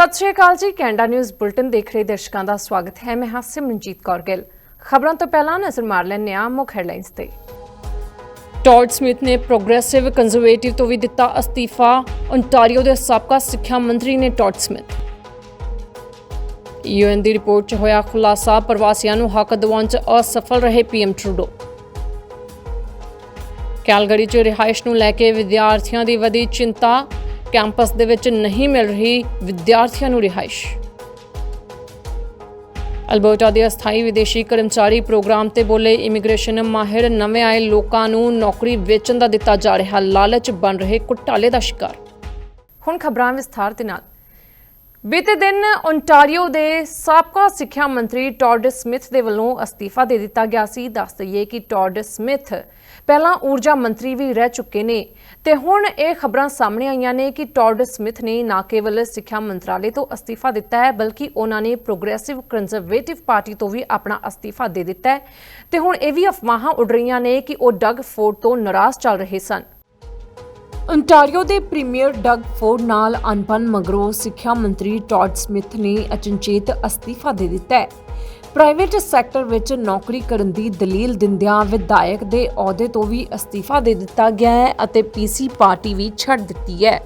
ਸਤਿ ਸ਼੍ਰੀ ਅਕਾਲ ਜੀ, Canada news bulletin ਦੇਖ ਰਹੇ ਦਰਸ਼ਕਾਂ ਦਾ ਸਵਾਗਤ ਹੈ। ਮੈਂ ਹਾਂ ਸਿਮਰਨਜੀਤ ਕੌਰ ਗਿੱਲ। ਖਬਰਾਂ ਤੋਂ ਪਹਿਲਾਂ ਨਜ਼ਰ ਮਾਰ ਲੈਂਦੇ ਹਾਂ ਮੁੱਖ ਹੈਡਲਾਈਨਸ ਤੇ। ਟੌਡ ਸਮਿਥ ਨੇ ਪ੍ਰੋਗਰੈਸਿਵ ਕੰਜ਼ਰਵੇਟਿਵ ਤੋਂ ਵੀ ਦਿੱਤਾ ਅਸਤੀਫਾ। ਓਨਟਾਰੀਓ ਦੇ ਸਾਬਕਾ ਸਿੱਖਿਆ ਮੰਤਰੀ ਨੇ ਟੌਡ ਸਮਿਥ। ਯੂਐਨ ਦੀ ਰਿਪੋਰਟ 'ਚ ਹੋਇਆ ਖੁਲਾਸਾ, ਪ੍ਰਵਾਸੀਆਂ ਨੂੰ ਹੱਕ ਦਿਵਾਉਣ 'ਚ ਅਸਫਲ ਰਹੇ ਪੀਐਮ ਟਰੂਡੋ। ਕੈਲਗਰੀ 'ਚ ਰਿਹਾਇਸ਼ ਨੂੰ ਲੈ ਕੇ ਵਿਦਿਆਰਥੀਆਂ ਦੀ ਵਧੀ ਚਿੰਤਾ। ਕੈਂਪਸ ਦੇ ਵਿੱਚ ਨਹੀਂ ਮਿਲ ਰਹੀ ਵਿਦਿਆਰਥੀਆਂ ਨੂੰ ਰਿਹਾਇਸ਼। ਅਲਬਰਟਾ ਦੇ ਅਸਥਾਈ ਵਿਦੇਸ਼ੀ ਕਰਮਚਾਰੀ ਪ੍ਰੋਗਰਾਮ ਤੇ ਬੋਲੇ ਇਮੀਗ੍ਰੇਸ਼ਨ ਮਾਹਿਰ ਨਵੇਂ ਆਏ ਲੋਕਾਂ ਨੂੰ ਨੌਕਰੀ ਵੇਚਣ ਦਾ ਦਿੱਤਾ ਜਾ ਰਿਹਾ ਲਾਲਚ ਬਣ ਰਹੇ ਘੁਟਾਲੇ ਦਾ ਸ਼ਿਕਾਰ। ਹੁਣ ਖਬਰਾਂ ਵਿਸਥਾਰ ਦੇ ਨਾਲ। ਬੀਤੇ ਦਿਨ ਓਨਟਾਰੀਓ ਦੇ ਸਾਬਕਾ ਸਿੱਖਿਆ ਮੰਤਰੀ ਟੌਡ ਸਮਿਥ ਦੇ ਵੱਲੋਂ ਅਸਤੀਫਾ ਦੇ ਦਿੱਤਾ ਗਿਆ ਸੀ। ਦੱਸ ਦਈਏ ਕਿ ਟੌਡ ਸਮਿਥ ਪਹਿਲਾਂ ਊਰਜਾ ਮੰਤਰੀ ਵੀ ਰਹਿ ਚੁੱਕੇ ਨੇ ਤੇ ਹੁਣ ਇਹ ਖਬਰਾਂ ਸਾਹਮਣੇ ਆਈਆਂ ਨੇ ਕਿ ਟੌਡ ਸਮਿਥ ਨੇ ਨਾ ਕੇਵਲ ਸਿੱਖਿਆ ਮੰਤਰਾਲੇ ਤੋਂ ਅਸਤੀਫਾ ਦਿੱਤਾ ਹੈ, ਬਲਕਿ ਉਹਨਾਂ ਨੇ ਪ੍ਰੋਗਰੈਸਿਵ ਕੰਜ਼ਰਵੇਟਿਵ ਪਾਰਟੀ ਤੋਂ ਵੀ ਆਪਣਾ ਅਸਤੀਫਾ ਦੇ ਦਿੱਤਾ ਹੈ। ਤੇ ਹੁਣ ਇਹ ਵੀ ਅਫਵਾਹਾਂ ਉੱਡ ਰਹੀਆਂ ਨੇ ਕਿ ਉਹ ਡਗ ਫੋਰਡ ਤੋਂ ਨਾਰਾਜ਼ ਚੱਲ ਰਹੇ ਸਨ। ਅੰਟਾਰੀਓ ਦੇ ਪ੍ਰੀਮੀਅਰ ਡਗ ਫੋਰਡ ਨਾਲ ਅਨਬਨ ਮਗਰੋਂ ਸਿੱਖਿਆ ਮੰਤਰੀ ਟੌਡ ਸਮਿਥ ਨੇ ਅਚਨਚੇਤ ਅਸਤੀਫਾ ਦੇ ਦਿੱਤਾ ਹੈ। ਪ੍ਰਾਈਵੇਟ ਸੈਕਟਰ ਵਿੱਚ ਨੌਕਰੀ ਕਰਨ ਦੀ ਦਲੀਲ ਦਿੰਦਿਆਂ ਵਿਧਾਇਕ ਦੇ ਅਹੁਦੇ ਤੋਂ ਵੀ ਅਸਤੀਫਾ ਦੇ ਦਿੱਤਾ ਗਿਆ ਹੈ ਅਤੇ ਪੀਸੀ ਪਾਰਟੀ ਵੀ ਛੱਡ ਦਿੱਤੀ ਹੈ।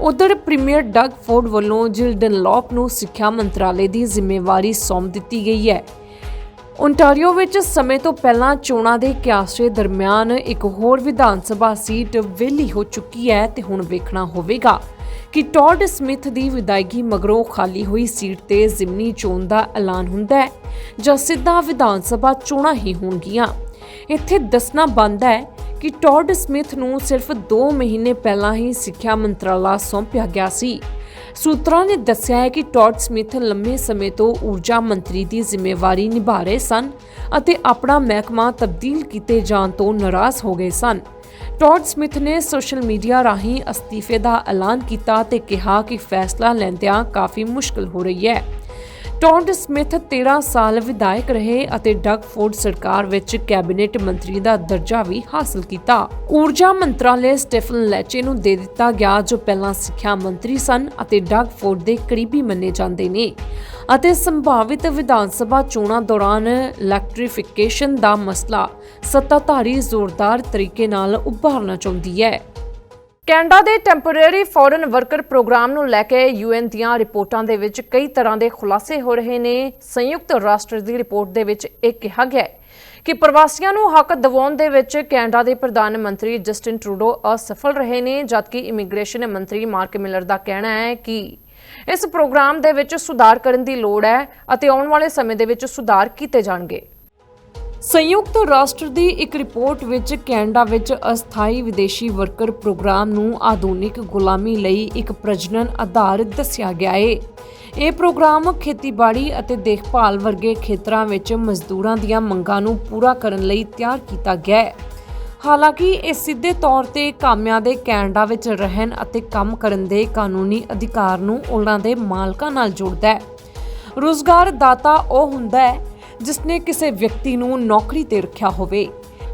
ਉਧਰ ਪ੍ਰੀਮੀਅਰ ਡਗ ਫੋਰਡ ਵੱਲੋਂ ਜਿਲ ਡਨਲੌਪ ਨੂੰ ਸਿੱਖਿਆ ਮੰਤਰਾਲੇ ਦੀ ਜ਼ਿੰਮੇਵਾਰੀ ਸੌਂਪ ਦਿੱਤੀ ਗਈ ਹੈ। ਓਨਟਾਰੀਓ ਵਿੱਚ ਸਮੇਂ ਤੋਂ ਪਹਿਲਾਂ ਚੋਣਾਂ ਦੇ ਕਿਆਸਰੇ ਦਰਮਿਆਨ ਇੱਕ ਹੋਰ ਵਿਧਾਨ ਸਭਾ ਸੀਟ ਵਿਹਲੀ ਹੋ ਚੁੱਕੀ ਹੈ ਤੇ ਹੁਣ ਵੇਖਣਾ ਹੋਵੇਗਾ। ਕਿ ਟੌਡ ਸਮਿਥ ਦੀ ਵਿਦਾਇਗੀ ਮਗਰੋਂ ਖਾਲੀ ਹੋਈ ਸੀਟ ਤੇ ਜ਼ਿਮਨੀ ਚੋਣ ਦਾ ਐਲਾਨ ਹੁੰਦਾ ਹੈ, ਜਾਂ ਸਿੱਧਾ ਵਿਧਾਨ ਸਭਾ ਚੋਣਾਂ ਹੀ ਹੋਣਗੀਆਂ। ਇੱਥੇ ਦੱਸਣਾ ਬੰਦ ਹੈ ਕਿ ਟੌਡ ਸਮਿਥ ਨੂੰ ਸਿਰਫ 2 ਮਹੀਨੇ ਪਹਿਲਾਂ ਹੀ ਸਿੱਖਿਆ ਮੰਤਰਾਲਾ ਸੌਂਪਿਆ ਗਿਆ ਸੀ। ਸੂਤਰਾਂ ਨੇ ਦੱਸਿਆ ਹੈ ਕਿ ਟੌਡ ਸਮਿਥ ਲੰਮੇ ਸਮੇਂ ਤੋਂ ਊਰਜਾ ਮੰਤਰੀ ਦੀ ਜ਼ਿੰਮੇਵਾਰੀ ਨਿਭਾ ਰਹੇ ਸਨ ਅਤੇ ਆਪਣਾ ਮਹਿਕਮਾ ਤਬਦੀਲ ਕੀਤੇ ਜਾਣ ਤੋਂ ਨਾਰਾਜ਼ ਹੋ ਗਏ ਸਨ। ਟੌਡ ਸਮਿਥ ਨੇ ਸੋਸ਼ਲ ਮੀਡੀਆ ਰਾਹੀਂ ਅਸਤੀਫੇ ਦਾ ਐਲਾਨ ਕੀਤਾ ਤੇ ਕਿਹਾ ਕਿ ਫੈਸਲਾ ਲੈਂਦਿਆਂ ਕਾਫੀ ਮੁਸ਼ਕਲ ਹੋ ਰਹੀ ਹੈ। ਟੌਡ ਸਮਿਥ 13 ਸਾਲ ਵਿਧਾਇਕ ਰਹੇ ਅਤੇ ਡਗ ਫੋਰਡ ਸਰਕਾਰ ਵਿੱਚ ਕੈਬਨਿਟ ਮੰਤਰੀ ਦਾ ਦਰਜਾ ਵੀ ਹਾਸਲ ਕੀਤਾ। ਊਰਜਾ ਮੰਤਰਾਲੇ ਸਟੀਫਨ ਲੈਚੇ ਨੂੰ ਦੇ ਦਿੱਤਾ ਗਿਆ ਜੋ ਪਹਿਲਾਂ ਸਿੱਖਿਆ ਮੰਤਰੀ ਸਨ ਅਤੇ ਡਗ ਫੋਰਡ ਦੇ ਕਰੀਬੀ ਮੰਨੇ ਜਾਂਦੇ ਨੇ। ਅਤੇ ਸੰਭਾਵਿਤ ਵਿਧਾਨ ਸਭਾ ਚੋਣਾਂ ਦੌਰਾਨ ਇਲੈਕਟ੍ਰੀਫਿਕੇਸ਼ਨ ਦਾ ਮਸਲਾ ਸੱਤਾਧਾਰੀ ਜ਼ੋਰਦਾਰ ਤਰੀਕੇ ਨਾਲ ਉਭਾਰਨਾ ਚਾਹੁੰਦੀ ਹੈ। ਕੈਨੇਡਾ ਦੇ ਟੈਂਪੋਰੇਰੀ ਫੋਰਨ ਵਰਕਰ ਪ੍ਰੋਗਰਾਮ ਨੂੰ ਲੈ ਕੇ ਯੂਐਨ ਦੀਆਂ ਰਿਪੋਰਟਾਂ ਦੇ ਵਿੱਚ ਕਈ ਤਰ੍ਹਾਂ ਦੇ ਖੁਲਾਸੇ ਹੋ ਰਹੇ ਨੇ। ਸੰਯੁਕਤ ਰਾਸ਼ਟਰ ਦੀ ਰਿਪੋਰਟ ਦੇ ਵਿੱਚ ਇਹ ਕਿਹਾ ਗਿਆ ਹੈ ਕਿ ਪ੍ਰਵਾਸੀਆਂ ਨੂੰ ਹੱਕ ਦਿਵਾਉਣ ਦੇ ਵਿੱਚ ਕੈਨੇਡਾ ਦੇ ਪ੍ਰਧਾਨ ਮੰਤਰੀ ਜਸਟਿਨ ਟਰੂਡੋ ਅਸਫਲ ਰਹੇ ਨੇ, ਜਦਕਿ ਇਮੀਗ੍ਰੇਸ਼ਨ ਮੰਤਰੀ ਮਾਰਕ ਮਿਲਰ ਦਾ ਕਹਿਣਾ ਹੈ ਕਿ ਇਸ ਪ੍ਰੋਗਰਾਮ ਦੇ ਵਿੱਚ ਸੁਧਾਰ ਕਰਨ ਦੀ ਲੋੜ ਹੈ ਅਤੇ ਆਉਣ ਵਾਲੇ ਸਮੇਂ ਦੇ ਵਿੱਚ ਸੁਧਾਰ ਕੀਤੇ ਜਾਣਗੇ। ਸੰਯੁਕਤ ਰਾਸ਼ਟਰ ਦੀ ਇੱਕ ਰਿਪੋਰਟ ਵਿੱਚ ਕੈਨੇਡਾ ਵਿੱਚ ਅਸਥਾਈ ਵਿਦੇਸ਼ੀ ਵਰਕਰ ਪ੍ਰੋਗਰਾਮ ਨੂੰ ਆਧੁਨਿਕ ਗੁਲਾਮੀ ਲਈ ਇੱਕ ਪ੍ਰਜਨਨ ਆਧਾਰਿਤ ਦੱਸਿਆ ਗਿਆ ਹੈ ਇਹ ਪ੍ਰੋਗਰਾਮ ਖੇਤੀਬਾੜੀ ਅਤੇ ਦੇਖਭਾਲ ਵਰਗੇ ਖੇਤਰਾਂ ਵਿੱਚ ਮਜ਼ਦੂਰਾਂ ਦੀਆਂ ਮੰਗਾਂ ਨੂੰ ਪੂਰਾ ਕਰਨ ਲਈ ਤਿਆਰ ਕੀਤਾ ਗਿਆ ਹੈ। ਹਾਲਾਂਕਿ ਇਹ ਸਿੱਧੇ ਤੌਰ ਤੇ ਕਾਮਿਆਂ ਦੇ ਕੈਨੇਡਾ ਵਿੱਚ ਰਹਿਣ ਅਤੇ ਕੰਮ ਕਰਨ ਦੇ ਕਾਨੂੰਨੀ ਅਧਿਕਾਰ ਨੂੰ ਉਹਨਾਂ ਦੇ ਮਾਲਕਾਂ ਨਾਲ ਜੋੜਦਾ ਹੈ। ਰੁਜ਼ਗਾਰ ਦਾਤਾ ਉਹ ਹੁੰਦਾ ਹੈ ਜਿਸਨੇ ਕਿਸੇ ਵਿਅਕਤੀ ਨੂੰ ਨੌਕਰੀ ਤੇ ਰੱਖਿਆ ਹੋਵੇ।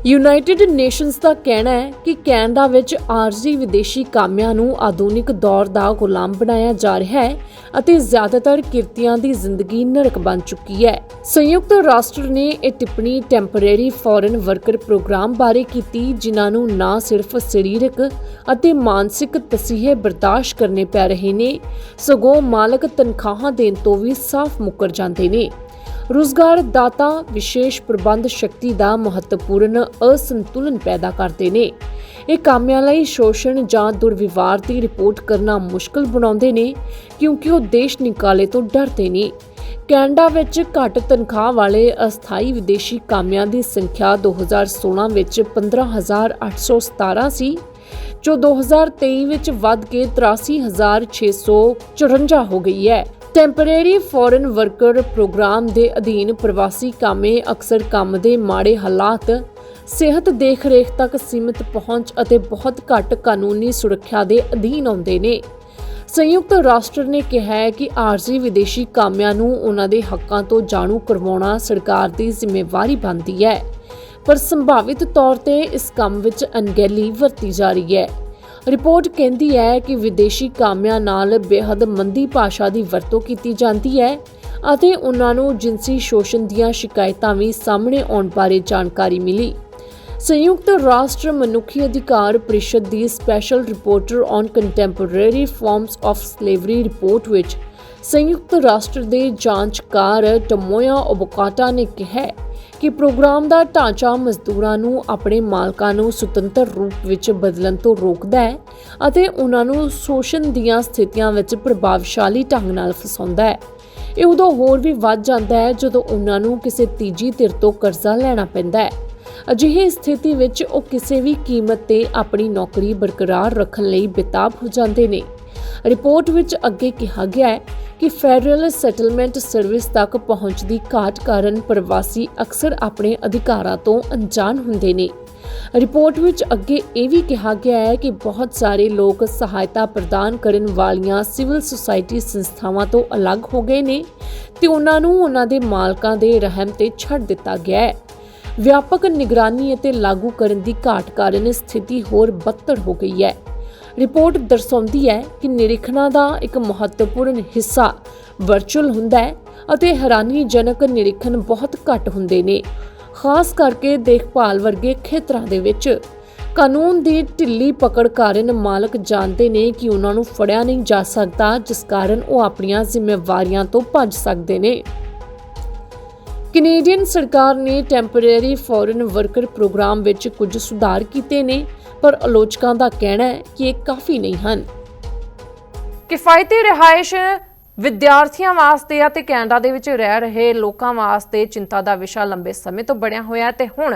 ਯੂਨਾਈਟਿਡ ਨੇਸ਼ਨਸ ਦਾ ਕਹਿਣਾ ਹੈ ਕਿ ਕੈਨੇਡਾ ਵਿੱਚ ਆਰਜ਼ੀ ਵਿਦੇਸ਼ੀ ਕਾਮਿਆਂ ਨੂੰ ਆਧੁਨਿਕ ਦੌਰ ਦਾ ਗੁਲਾਮ ਬਣਾਇਆ ਜਾ ਰਿਹਾ ਹੈ ਅਤੇ ਜ਼ਿਆਦਾਤਰ ਕਿਰਤੀਆਂ ਦੀ ਜ਼ਿੰਦਗੀ ਨਰਕ ਬਣ ਚੁੱਕੀ ਹੈ। ਸੰਯੁਕਤ ਰਾਸ਼ਟਰ ਨੇ ਇਹ ਟਿੱਪਣੀ ਟੈਂਪਰੇਰੀ ਫੋਰਨ ਵਰਕਰ ਪ੍ਰੋਗਰਾਮ ਬਾਰੇ ਕੀਤੀ, ਜਿਨ੍ਹਾਂ ਨੂੰ ਨਾ ਸਿਰਫ ਸਰੀਰਕ ਅਤੇ ਮਾਨਸਿਕ ਤਸੀਹੇ ਬਰਦਾਸ਼ਤ ਕਰਨੇ ਪੈ ਰਹੇ ਨੇ, ਸਗੋਂ ਮਾਲਕ ਤਨਖਾਹਾਂ ਦੇਣ ਤੋਂ ਵੀ ਸਾਫ਼ ਮੁੱਕਰ ਜਾਂਦੇ ਨੇ। ਰੁਜ਼ਗਾਰਦਾਤਾ ਵਿਸ਼ੇਸ਼ ਪ੍ਰਬੰਧ ਸ਼ਕਤੀ ਦਾ ਮਹੱਤਵਪੂਰਨ ਅਸੰਤੁਲਨ ਪੈਦਾ ਕਰਦੇ ਨੇ। ਇਹ ਕਾਮਿਆਂ ਲਈ ਸ਼ੋਸ਼ਣ ਜਾਂ ਦੁਰਵਿਵਹਾਰ ਦੀ ਰਿਪੋਰਟ ਕਰਨਾ ਮੁਸ਼ਕਲ ਬਣਾਉਂਦੇ ਨੇ, ਕਿਉਂਕਿ ਉਹ ਦੇਸ਼ ਨਿਕਾਲੇ ਤੋਂ ਡਰਦੇ ਨੇ। ਕੈਨੇਡਾ ਵਿੱਚ ਘੱਟ ਤਨਖਾਹ ਵਾਲੇ ਅਸਥਾਈ ਵਿਦੇਸ਼ੀ ਕਾਮਿਆਂ ਦੀ ਸੰਖਿਆ 2016 ਵਿੱਚ 15817 ਸੀ ਜੋ 2023 ਵਿੱਚ ਵੱਧ ਕੇ 83654 ਹੋ ਗਈ ਹੈ। ਟੈਂਪਰੇਰੀ ਫੋਰਨ ਵਰਕਰ ਪ੍ਰੋਗਰਾਮ ਦੇ ਅਧੀਨ ਪ੍ਰਵਾਸੀ ਕਾਮੇ ਅਕਸਰ ਕੰਮ ਦੇ ਮਾੜੇ ਹਾਲਾਤ, ਸਿਹਤ ਦੇਖਰੇਖ ਤੱਕ ਸੀਮਿਤ ਪਹੁੰਚ ਅਤੇ ਬਹੁਤ ਘੱਟ ਕਾਨੂੰਨੀ ਸੁਰੱਖਿਆ ਦੇ ਅਧੀਨ ਆਉਂਦੇ ਨੇ। ਸੰਯੁਕਤ ਰਾਸ਼ਟਰ ਨੇ ਕਿਹਾ ਹੈ ਕਿ ਆਰਜ਼ੀ ਵਿਦੇਸ਼ੀ ਕਾਮਿਆਂ ਨੂੰ ਉਹਨਾਂ ਦੇ ਹੱਕਾਂ ਤੋਂ ਜਾਣੂ ਕਰਵਾਉਣਾ ਸਰਕਾਰ ਦੀ ਜ਼ਿੰਮੇਵਾਰੀ ਬਣਦੀ ਹੈ, ਪਰ ਸੰਭਾਵਿਤ ਤੌਰ ਤੇ ਇਸ ਕੰਮ ਵਿੱਚ ਅਣਗਹਿਲੀ ਵਰਤੀ ਜਾ ਰਹੀ ਹੈ। ਰਿਪੋਰਟ ਕਹਿੰਦੀ ਹੈ ਕਿ ਵਿਦੇਸ਼ੀ ਕਾਮਿਆਂ ਨਾਲ ਬੇਹੱਦ ਮੰਦੀ ਭਾਸ਼ਾ ਦੀ ਵਰਤੋਂ ਕੀਤੀ ਜਾਂਦੀ ਹੈ ਅਤੇ ਉਹਨਾਂ ਨੂੰ ਜਿਨਸੀ ਸ਼ੋਸ਼ਣ ਦੀਆਂ ਸ਼ਿਕਾਇਤਾਂ ਵੀ ਸਾਹਮਣੇ ਆਉਣ ਬਾਰੇ ਜਾਣਕਾਰੀ ਮਿਲੀ। ਸੰਯੁਕਤ ਰਾਸ਼ਟਰ ਮਨੁੱਖੀ ਅਧਿਕਾਰ ਪਰਿਸ਼ਦ ਦੀ special reporter on contemporary forms of slavery report ਵਿੱਚ ਸੰਯੁਕਤ ਰਾਸ਼ਟਰ ਦੇ ਜਾਂਚਕਾਰ ਟਮੋਇਆ ਓਬਕਾਟਾ ਨੇ ਕਿਹਾ ਕਿ ਪ੍ਰੋਗਰਾਮ ਦਾ ਢਾਂਚਾ ਮਜ਼ਦੂਰਾਂ ਨੂੰ ਆਪਣੇ ਮਾਲਕਾਂ ਨੂੰ ਸੁਤੰਤਰ ਰੂਪ ਵਿੱਚ ਬਦਲਣ ਤੋਂ ਰੋਕਦਾ ਹੈ ਅਤੇ ਉਹਨਾਂ ਨੂੰ ਸ਼ੋਸ਼ਣ ਦੀਆਂ ਸਥਿਤੀਆਂ ਵਿੱਚ ਪ੍ਰਭਾਵਸ਼ਾਲੀ ਢੰਗ ਨਾਲ ਫਸਾਉਂਦਾ ਹੈ। ਇਹ ਉਦੋਂ ਹੋਰ ਵੀ ਵੱਧ ਜਾਂਦਾ ਹੈ ਜਦੋਂ ਉਹਨਾਂ ਨੂੰ ਕਿਸੇ ਤੀਜੀ ਧਿਰ ਤੋਂ ਕਰਜ਼ਾ ਲੈਣਾ ਪੈਂਦਾ ਹੈ। ਅਜਿਹੀ ਸਥਿਤੀ ਵਿੱਚ ਉਹ ਕਿਸੇ ਵੀ ਕੀਮਤ ਤੇ ਆਪਣੀ ਨੌਕਰੀ ਬਰਕਰਾਰ ਰੱਖਣ ਲਈ ਬੇਤਾਬ ਹੋ ਜਾਂਦੇ ਨੇ। ਰਿਪੋਰਟ ਵਿੱਚ ਅੱਗੇ ਕਿਹਾ ਗਿਆ ਹੈ ਕਿ ਫੈਡਰਲ ਸੈਟਲਮੈਂਟ ਸਰਵਿਸ ਤੱਕ ਪਹੁੰਚ ਦੀ ਘਾਟ ਕਾਰਨ ਪ੍ਰਵਾਸੀ ਅਕਸਰ ਆਪਣੇ ਅਧਿਕਾਰਾਂ ਤੋਂ ਅਣਜਾਣ ਹੁੰਦੇ ਨੇ। ਰਿਪੋਰਟ ਵਿੱਚ ਅੱਗੇ ਇਹ ਵੀ ਕਿਹਾ ਗਿਆ ਹੈ ਕਿ ਬਹੁਤ ਸਾਰੇ ਲੋਕ ਸਹਾਇਤਾ ਪ੍ਰਦਾਨ ਕਰਨ ਵਾਲੀਆਂ ਸਿਵਲ ਸੁਸਾਇਟੀ ਸੰਸਥਾਵਾਂ ਤੋਂ ਅਲੱਗ ਹੋ ਗਏ ਨੇ ਤੇ ਉਹਨਾਂ ਨੂੰ ਉਹਨਾਂ ਦੇ ਮਾਲਕਾਂ ਦੇ ਰਹਿਮ ਤੇ ਛੱਡ ਦਿੱਤਾ ਗਿਆ ਹੈ। ਵਿਆਪਕ ਨਿਗਰਾਨੀ ਅਤੇ ਲਾਗੂ ਕਰਨ ਦੀ ਘਾਟ ਕਾਰਨ ਸਥਿਤੀ ਹੋਰ ਬੱਤਰ ਹੋ ਗਈ ਹੈ। ਰਿਪੋਰਟ ਦਰਸਾਉਂਦੀ ਹੈ ਕਿ ਨਿਰੀਖਣਾਂ ਦਾ ਇੱਕ ਮਹੱਤਵਪੂਰਨ ਹਿੱਸਾ ਵਰਚੁਅਲ ਹੁੰਦਾ ਹੈ ਅਤੇ ਹੈਰਾਨੀਜਨਕ ਨਿਰੀਖਣ ਬਹੁਤ ਘੱਟ ਹੁੰਦੇ ਨੇ, ਖਾਸ ਕਰਕੇ ਦੇਖਭਾਲ ਵਰਗੇ ਖੇਤਰਾਂ ਦੇ ਵਿੱਚ। ਕਾਨੂੰਨ ਦੀ ਢਿੱਲੀ ਪਕੜ ਕਾਰਨ ਮਾਲਕ ਜਾਣਦੇ ਨੇ ਕਿ ਉਹਨਾਂ ਨੂੰ ਫੜਿਆ ਨਹੀਂ ਜਾ ਸਕਦਾ, ਜਿਸ ਕਾਰਨ ਉਹ ਆਪਣੀਆਂ ਜ਼ਿੰਮੇਵਾਰੀਆਂ ਤੋਂ ਭੱਜ ਸਕਦੇ ਨੇ। ਕੈਨੇਡੀਅਨ ਸਰਕਾਰ ਨੇ ਟੈਂਪਰੇਰੀ ਫੋਰਨ ਵਰਕਰ ਪ੍ਰੋਗਰਾਮ ਵਿੱਚ ਕੁਝ ਸੁਧਾਰ ਕੀਤੇ ਨੇ, ਪਰ ਆਲੋਚਕਾਂ ਦਾ ਕਹਿਣਾ ਹੈ ਕਿ ਇਹ ਕਾਫੀ ਨਹੀਂ ਹਨ। ਕਿਫਾਇਤੀ ਰਿਹਾਇਸ਼ ਵਿਦਿਆਰਥੀਆਂ ਵਾਸਤੇ ਅਤੇ ਕੈਨੇਡਾ ਦੇ ਵਿੱਚ ਰਹਿ ਰਹੇ ਲੋਕਾਂ ਵਾਸਤੇ ਚਿੰਤਾ ਦਾ ਵਿਸ਼ਾ ਲੰਬੇ ਸਮੇਂ ਤੋਂ ਬਣਿਆ ਹੋਇਆ ਹੈ ਤੇ ਹੁਣ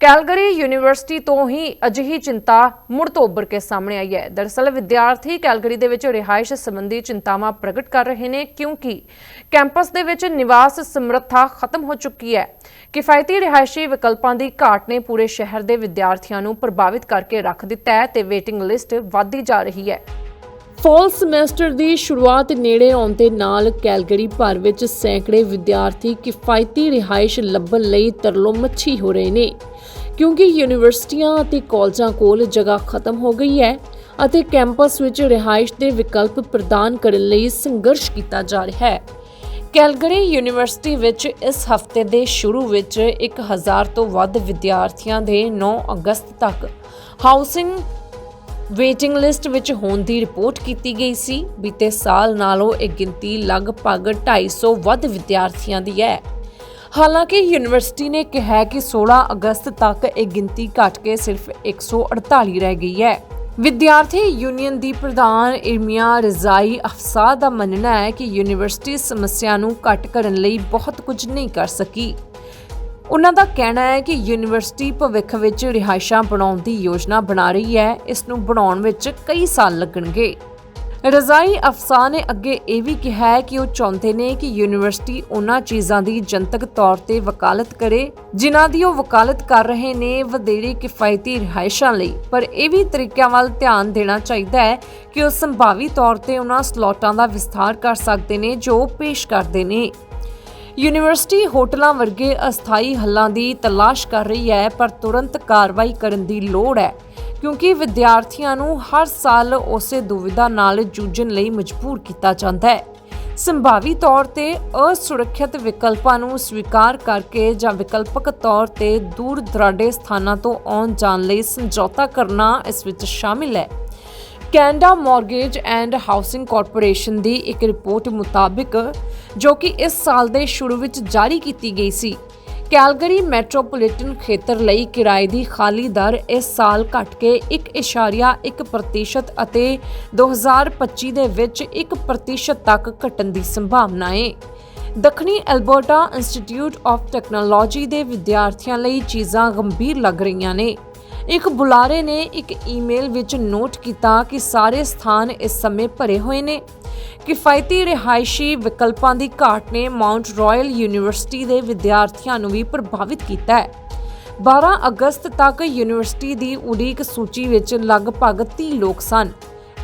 ਕੈਲਗਰੀ ਯੂਨੀਵਰਸਿਟੀ ਤੋਂ ਹੀ ਅਜਿਹੀ ਚਿੰਤਾ ਮੁੜ ਤੋਂ ਉੱਭਰ ਕੇ ਸਾਹਮਣੇ ਆਈ ਹੈ। ਦਰਅਸਲ ਵਿਦਿਆਰਥੀ ਕੈਲਗਰੀ ਦੇ ਵਿੱਚ ਰਿਹਾਇਸ਼ ਸੰਬੰਧੀ ਚਿੰਤਾਵਾਂ ਪ੍ਰਗਟ ਕਰ ਰਹੇ ਨੇ ਕਿਉਂਕਿ ਕੈਂਪਸ ਦੇ ਵਿੱਚ ਨਿਵਾਸ ਸਮਰੱਥਾ ਖਤਮ ਹੋ ਚੁੱਕੀ ਹੈ। ਕਿਫਾਇਤੀ ਰਿਹਾਇਸ਼ੀ ਵਿਕਲਪਾਂ ਦੀ ਘਾਟ ਨੇ ਪੂਰੇ ਸ਼ਹਿਰ ਦੇ ਵਿਦਿਆਰਥੀਆਂ ਨੂੰ ਪ੍ਰਭਾਵਿਤ ਕਰਕੇ ਰੱਖ ਦਿੱਤਾ ਹੈ ਤੇ ਵੇਟਿੰਗ ਲਿਸਟ ਵਧਦੀ ਜਾ ਰਹੀ ਹੈ। ਫਾਲ ਸਮੈਸਟਰ ਦੀ ਸ਼ੁਰੂਆਤ ਨੇੜੇ ਆਉਣ ਦੇ ਨਾਲ ਕੈਲਗਰੀ ਭਰ ਵਿੱਚ ਸੈਂਕੜੇ ਵਿਦਿਆਰਥੀ ਕਿਫਾਇਤੀ ਰਿਹਾਇਸ਼ ਲੱਭਣ ਲਈ ਤਰਲੋ ਮੱਛੀ ਹੋ ਰਹੇ ਨੇ। ਕਿਉਂਕਿ ਯੂਨੀਵਰਸਿਟੀਆਂ ਅਤੇ ਕਾਲਜਾਂ ਕੋਲ ਜਗ੍ਹਾ ਖਤਮ ਹੋ ਗਈ ਹੈ ਅਤੇ ਕੈਂਪਸ ਵਿੱਚ ਰਿਹਾਇਸ਼ ਦੇ ਵਿਕਲਪ ਪ੍ਰਦਾਨ ਕਰਨ ਲਈ ਸੰਘਰਸ਼ ਕੀਤਾ ਜਾ ਰਿਹਾ ਹੈ। ਕੈਲਗਰੀ ਯੂਨੀਵਰਸਿਟੀ ਵਿੱਚ ਇਸ ਹਫ਼ਤੇ ਦੇ ਸ਼ੁਰੂ ਵਿੱਚ 1000 ਤੋਂ ਵੱਧ ਵਿਦਿਆਰਥੀਆਂ ਦੇ 9 ਅਗਸਤ ਤੱਕ ਹਾਊਸਿੰਗ ਵੇਟਿੰਗ ਲਿਸਟ ਵਿੱਚ ਹੋਣ ਦੀ ਰਿਪੋਰਟ ਕੀਤੀ ਗਈ ਸੀ। ਬੀਤੇ ਸਾਲ ਨਾਲੋਂ ਇਹ ਗਿਣਤੀ ਲਗਭਗ 250 ਵੱਧ ਵਿਦਿਆਰਥੀਆਂ ਦੀ ਹੈ। ਹਾਲਾਂਕਿ ਯੂਨੀਵਰਸਿਟੀ ਨੇ ਕਿਹਾ ਕਿ 16 ਅਗਸਤ ਤੱਕ ਇਹ ਗਿਣਤੀ ਘਟ ਕੇ ਸਿਰਫ 148 ਰਹਿ ਗਈ ਹੈ। ਵਿਦਿਆਰਥੀ ਯੂਨੀਅਨ ਦੀ ਪ੍ਰਧਾਨ ਇਰਮੀਆ ਰਜ਼ਾਈ ਅਫਸਾ ਦਾ ਮੰਨਣਾ ਹੈ ਕਿ ਯੂਨੀਵਰਸਿਟੀ ਸਮੱਸਿਆ ਨੂੰ ਘੱਟ ਕਰਨ ਲਈ ਬਹੁਤ ਕੁਝ ਨਹੀਂ ਕਰ ਸਕੀ। ਉਹਨਾਂ ਦਾ ਕਹਿਣਾ ਹੈ ਕਿ ਯੂਨੀਵਰਸਿਟੀ ਭਵਿੱਖ ਵਿੱਚ ਰਿਹਾਇਸ਼ਾਂ ਬਣਾਉਣ ਦੀ ਯੋਜਨਾ ਬਣਾ ਰਹੀ ਹੈ। ਇਸ ਨੂੰ ਬਣਾਉਣ ਵਿੱਚ ਕਈ ਸਾਲ ਲੱਗਣਗੇ। ਰਜ਼ਾਈ ਅਫਸਾ ਨੇ ਅੱਗੇ ਇਹ ਵੀ ਕਿਹਾ ਹੈ ਕਿ ਉਹ ਚਾਹੁੰਦੇ ਨੇ ਕਿ ਯੂਨੀਵਰਸਿਟੀ ਉਹਨਾਂ ਚੀਜ਼ਾਂ ਦੀ ਜਨਤਕ ਤੌਰ ਤੇ ਵਕਾਲਤ ਕਰੇ, ਜਿਨ੍ਹਾਂ ਦੀ ਉਹ ਵਕਾਲਤ ਕਰ ਰਹੇ ਨੇ ਵਧੇਰੇ ਕਿਫਾਇਤੀ ਰਿਹਾਇਸ਼ਾਂ ਲਈ। ਪਰ ਇਹ ਵੀ ਤਰੀਕਿਆਂ ਵੱਲ ਧਿਆਨ ਦੇਣਾ ਚਾਹੀਦਾ ਹੈ ਕਿ ਉਹ ਸੰਭਾਵੀ ਤੌਰ ਤੇ ਉਹਨਾਂ ਸਲੋਟਾਂ ਦਾ ਵਿਸਥਾਰ ਕਰ ਸਕਦੇ ਨੇ ਜੋ ਪੇਸ਼ ਕਰਦੇ ਨੇ। ਯੂਨੀਵਰਸਿਟੀ ਹੋਟਲਾਂ ਵਰਗੇ ਅਸਥਾਈ ਹੱਲਾਂ ਦੀ ਤਲਾਸ਼ ਕਰ ਰਹੀ ਹੈ, ਪਰ ਤੁਰੰਤ ਕਾਰਵਾਈ ਕਰਨ ਦੀ ਲੋੜ ਹੈ, ਕਿਉਂਕਿ ਵਿਦਿਆਰਥੀਆਂ ਨੂੰ ਹਰ ਸਾਲ ਉਸੇ ਦੁਵਿਧਾ ਨਾਲ ਜੂਝਣ ਲਈ ਮਜਬੂਰ ਕੀਤਾ ਜਾਂਦਾ ਹੈ। ਸੰਭਾਵੀ ਤੌਰ ਤੇ ਅਸੁਰੱਖਿਅਤ ਵਿਕਲਪਾਂ ਨੂੰ ਸਵੀਕਾਰ ਕਰਕੇ ਜਾਂ ਵਿਕਲਪਕ ਤੌਰ ਤੇ ਦੂਰ ਦਰਾਡੇ ਸਥਾਨਾਂ ਤੋਂ ਆਉਣ ਜਾਣ ਲਈ ਸਮਝੌਤਾ ਕਰਨਾ ਇਸ ਵਿੱਚ ਸ਼ਾਮਿਲ ਹੈ। Canada mortgage and housing corporation ਦੀ ਇੱਕ ਰਿਪੋਰਟ ਮੁਤਾਬਿਕ ਜੋ ਕਿ ਇਸ ਸਾਲ ਦੇ ਸ਼ੁਰੂ ਵਿੱਚ ਜਾਰੀ ਕੀਤੀ ਗਈ ਸੀ। ਕੈਲਗਰੀ ਮੈਟਰੋਪੋਲੀਟਨ ਖੇਤਰ ਲਈ ਕਿਰਾਏ ਦੀ ਖਾਲੀ ਦਰ ਇਸ ਸਾਲ ਘਟ ਕੇ 1.1% ਅਤੇ 2025 ਦੇ ਵਿੱਚ 1% ਤੱਕ ਘਟਣ ਦੀ ਸੰਭਾਵਨਾ ਹੈ ਦੱਖਣੀ ਐਲਬਰਟਾ ਇੰਸਟੀਚਿਊਟ ਆਫ ਟੈਕਨੋਲੋਜੀ ਦੇ ਵਿਦਿਆਰਥੀਆਂ ਲਈ ਚੀਜ਼ਾਂ ਗੰਭੀਰ ਲੱਗ ਰਹੀਆਂ ਨੇ। ਇੱਕ ਬੁਲਾਰੇ ਨੇ ਇੱਕ ਈਮੇਲ ਵਿੱਚ ਨੋਟ ਕੀਤਾ ਕਿ ਸਾਰੇ ਸਥਾਨ ਇਸ ਸਮੇਂ ਭਰੇ ਹੋਏ ਨੇ। ਕਿਫਾਇਤੀ ਰਿਹਾਇਸ਼ੀ ਵਿਕਲਪਾਂ ਦੀ ਘਾਟ ਨੇ ਮਾਉਂਟ ਰਾਇਲ ਯੂਨੀਵਰਸਿਟੀ ਦੇ ਵਿਦਿਆਰਥੀਆਂ ਨੂੰ ਵੀ ਪ੍ਰਭਾਵਿਤ ਕੀਤਾ ਹੈ। 12 ਅਗਸਤ ਤੱਕ ਯੂਨੀਵਰਸਿਟੀ ਦੀ ਉਡੀਕ ਸੂਚੀ ਵਿੱਚ ਲਗਭਗ 30 ਲੋਕ ਸਨ।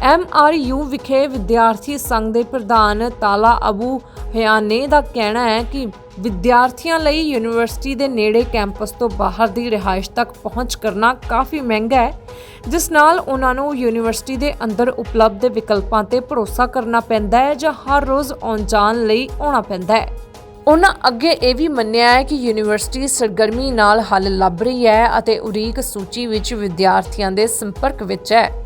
ਐਮਆਰਯੂ ਵਿਖੇ ਵਿਦਿਆਰਥੀ ਸੰਘ ਦੇ ਪ੍ਰਧਾਨ ਤਾਲਾ ਅਬੂ ਹਿਆਨੇ ਦਾ ਕਹਿਣਾ ਹੈ ਕਿ ਵਿਦਿਆਰਥੀਆਂ ਲਈ ਯੂਨੀਵਰਸਿਟੀ ਦੇ ਨੇੜੇ ਕੈਂਪਸ ਤੋਂ ਬਾਹਰ ਦੀ ਰਿਹਾਇਸ਼ ਤੱਕ ਪਹੁੰਚ ਕਰਨਾ ਕਾਫੀ ਮਹਿੰਗਾ ਹੈ, ਜਿਸ ਨਾਲ ਉਹਨਾਂ ਨੂੰ ਯੂਨੀਵਰਸਿਟੀ ਦੇ ਅੰਦਰ ਉਪਲਬਧ ਵਿਕਲਪਾਂ ਤੇ ਭਰੋਸਾ ਕਰਨਾ ਪੈਂਦਾ ਹੈ ਜਾਂ ਹਰ ਰੋਜ਼ ਆਉਣ ਜਾਣ ਲਈ ਆਉਣਾ ਪੈਂਦਾ ਹੈ। ਉਹਨਾਂ ਅੱਗੇ ਇਹ ਵੀ ਮੰਨਿਆ ਹੈ ਕਿ ਯੂਨੀਵਰਸਿਟੀ ਸਰਗਰਮੀ ਨਾਲ ਹੱਲ ਲੱਭ ਰਹੀ ਹੈ ਅਤੇ ਉਡੀਕ ਸੂਚੀ ਵਿੱਚ ਵਿਦਿਆਰਥੀਆਂ ਦੇ ਸੰਪਰਕ ਵਿੱਚ ਹੈ।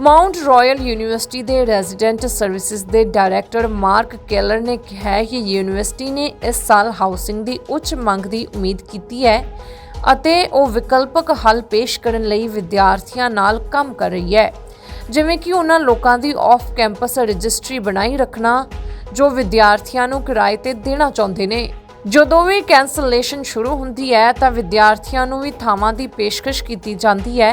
ਮਾਉਂਟ ਰਾਇਲ ਯੂਨੀਵਰਸਿਟੀ ਦੇ ਰੈਜ਼ੀਡੈਂਟ ਸਰਵਿਸਿਜ਼ ਦੇ ਡਾਇਰੈਕਟਰ ਮਾਰਕ ਕੈਲਰ ਨੇ ਕਿਹਾ ਹੈ ਕਿ ਯੂਨੀਵਰਸਿਟੀ ਨੇ ਇਸ ਸਾਲ ਹਾਊਸਿੰਗ ਦੀ ਉੱਚ ਮੰਗ ਦੀ ਉਮੀਦ ਕੀਤੀ ਹੈ ਅਤੇ ਉਹ ਵਿਕਲਪਕ ਹੱਲ ਪੇਸ਼ ਕਰਨ ਲਈ ਵਿਦਿਆਰਥੀਆਂ ਨਾਲ ਕੰਮ ਕਰ ਰਹੀ ਹੈ। ਜਿਵੇਂ ਕਿ ਉਹਨਾਂ ਲੋਕਾਂ ਦੀ ਆਫ ਕੈਂਪਸ ਰਜਿਸਟਰੀ ਬਣਾਈ ਰੱਖਣਾ ਜੋ ਵਿਦਿਆਰਥੀਆਂ ਨੂੰ ਕਿਰਾਏ ਤੇ ਦੇਣਾ ਚਾਹੁੰਦੇ ਨੇ। ਜਦੋਂ ਵੀ ਕੈਂਸਲੇਸ਼ਨ ਸ਼ੁਰੂ ਹੁੰਦੀ ਹੈ ਤਾਂ ਵਿਦਿਆਰਥੀਆਂ ਨੂੰ ਵੀ ਥਾਵਾਂ ਦੀ ਪੇਸ਼ਕਸ਼ ਕੀਤੀ ਜਾਂਦੀ ਹੈ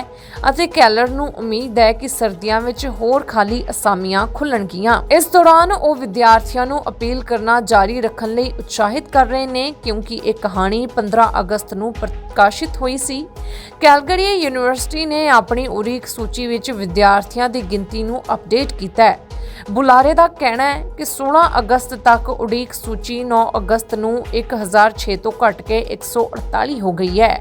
ਅਤੇ ਕੈਲਰ ਨੂੰ ਉਮੀਦ ਹੈ ਕਿ ਸਰਦੀਆਂ ਵਿੱਚ ਹੋਰ ਖਾਲੀ ਅਸਾਮੀਆਂ ਖੁੱਲਣਗੀਆਂ। ਇਸ ਦੌਰਾਨ ਉਹ ਵਿਦਿਆਰਥੀਆਂ ਨੂੰ ਅਪੀਲ ਕਰਨਾ ਜਾਰੀ ਰੱਖਣ ਲਈ ਉਤਸ਼ਾਹਿਤ ਕਰ ਰਹੇ ਨੇ, ਕਿਉਂਕਿ ਇਹ ਕਹਾਣੀ 15 ਅਗਸਤ ਨੂੰ ਪ੍ਰਕਾਸ਼ਿਤ ਹੋਈ ਸੀ। ਕੈਲਗਰੀ ਯੂਨੀਵਰਸਿਟੀ ਨੇ ਆਪਣੀ ਉਰੀਕ ਸੂਚੀ ਵਿੱਚ ਵਿਦਿਆਰਥੀਆਂ ਦੀ ਗਿਣਤੀ ਨੂੰ ਅਪਡੇਟ ਕੀਤਾ ਹੈ। ਬੁਲਾਰੇ ਦਾ ਕਹਿਣਾ ਹੈ ਕਿ 16 ਅਗਸਤ ਤੱਕ ਉਡੀਕ ਸੂਚੀ 9 ਅਗਸਤ ਨੂੰ 1006 ਤੋਂ ਘਟ ਕੇ 148 ਹੋ ਗਈ ਹੈ।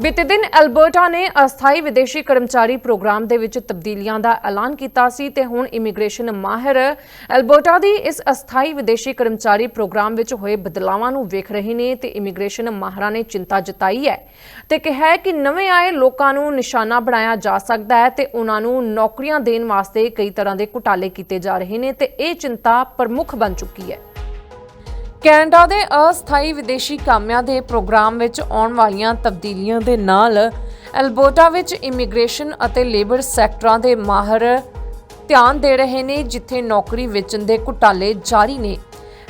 ਬੀਤੇ ਦਿਨ ਐਲਬਰਟਾ ਨੇ ਅਸਥਾਈ ਵਿਦੇਸ਼ੀ ਕਰਮਚਾਰੀ ਪ੍ਰੋਗਰਾਮ ਦੇ ਵਿੱਚ ਤਬਦੀਲੀਆਂ ਦਾ ਐਲਾਨ ਕੀਤਾ ਸੀ ਤੇ ਹੁਣ ਇਮੀਗ੍ਰੇਸ਼ਨ ਮਾਹਿਰ ਐਲਬਰਟਾ ਦੀ ਇਸ ਅਸਥਾਈ ਵਿਦੇਸ਼ੀ ਕਰਮਚਾਰੀ ਪ੍ਰੋਗਰਾਮ ਵਿੱਚ ਹੋਏ ਬਦਲਾਵਾਂ ਨੂੰ ਵੇਖ ਰਹੇ ਨੇ ਤੇ ਇਮੀਗ੍ਰੇਸ਼ਨ ਮਾਹਿਰਾਂ ਨੇ ਚਿੰਤਾ ਜਤਾਈ ਹੈ ਤੇ ਕਿਹਾ ਹੈ ਕਿ ਨਵੇਂ ਆਏ ਲੋਕਾਂ ਨੂੰ ਨਿਸ਼ਾਨਾ ਬਣਾਇਆ ਜਾ ਸਕਦਾ ਹੈ ਤੇ ਉਹਨਾਂ ਨੂੰ ਨੌਕਰੀਆਂ ਦੇਣ ਵਾਸਤੇ ਕਈ ਤਰ੍ਹਾਂ ਦੇ ਘੁਟਾਲੇ ਕੀਤੇ ਜਾ ਰਹੇ ਨੇ ਤੇ ਇਹ ਚਿੰਤਾ ਪ੍ਰਮੁੱਖ ਬਣ ਚੁੱਕੀ ਹੈ। ਕੈਨੇਡਾ ਦੇ ਅਸਥਾਈ ਵਿਦੇਸ਼ੀ ਕਾਮਿਆਂ ਦੇ ਪ੍ਰੋਗਰਾਮ ਵਿੱਚ ਆਉਣ ਵਾਲੀਆਂ ਤਬਦੀਲੀਆਂ ਦੇ ਨਾਲ ਐਲਬੋਟਾ ਵਿੱਚ ਇਮੀਗ੍ਰੇਸ਼ਨ ਅਤੇ ਲੇਬਰ ਸੈਕਟਰਾਂ ਦੇ ਮਾਹਰ ਧਿਆਨ ਦੇ ਰਹੇ ਨੇ, ਜਿੱਥੇ ਨੌਕਰੀ ਵੇਚਣ ਦੇ ਘੁਟਾਲੇ ਜਾਰੀ ਨੇ।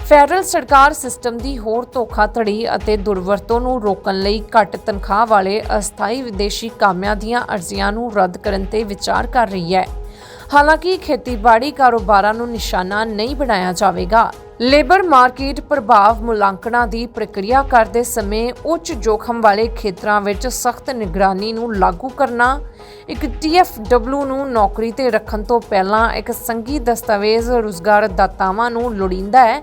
ਫੈਡਰਲ ਸਰਕਾਰ ਸਿਸਟਮ ਦੀ ਹੋਰ ਧੋਖਾਧੜੀ ਅਤੇ ਦੁਰਵਰਤੋਂ ਨੂੰ ਰੋਕਣ ਲਈ ਘੱਟ ਤਨਖਾਹ ਵਾਲੇ ਅਸਥਾਈ ਵਿਦੇਸ਼ੀ ਕਾਮਿਆਂ ਦੀਆਂ ਅਰਜ਼ੀਆਂ ਨੂੰ ਰੱਦ ਕਰਨ ਤੇ ਵਿਚਾਰ ਕਰ ਰਹੀ ਹੈ। ਹਾਲਾਂਕਿ ਖੇਤੀਬਾੜੀ ਕਾਰੋਬਾਰਾਂ ਨੂੰ ਨਿਸ਼ਾਨਾ ਨਹੀਂ ਬਣਾਇਆ ਜਾਵੇਗਾ। ਲੇਬਰ ਮਾਰਕੀਟ ਪ੍ਰਭਾਵ ਮੁਲਾਂਕਣਾਂ ਦੀ ਪ੍ਰਕਿਰਿਆ ਕਰਦੇ ਸਮੇਂ ਉੱਚ ਜੋਖਮ ਵਾਲੇ ਖੇਤਰਾਂ ਵਿੱਚ ਸਖਤ ਨਿਗਰਾਨੀ ਨੂੰ ਲਾਗੂ ਕਰਨਾ, ਇੱਕ TFW ਨੂੰ ਨੌਕਰੀ ਤੇ ਰੱਖਣ ਤੋਂ ਪਹਿਲਾਂ ਇੱਕ ਸੰਗੀ ਦਸਤਾਵੇਜ਼ ਰੁਜ਼ਗਾਰ ਦਾਤਾਵਾਂ ਨੂੰ ਲੋੜੀਂਦਾ ਹੈ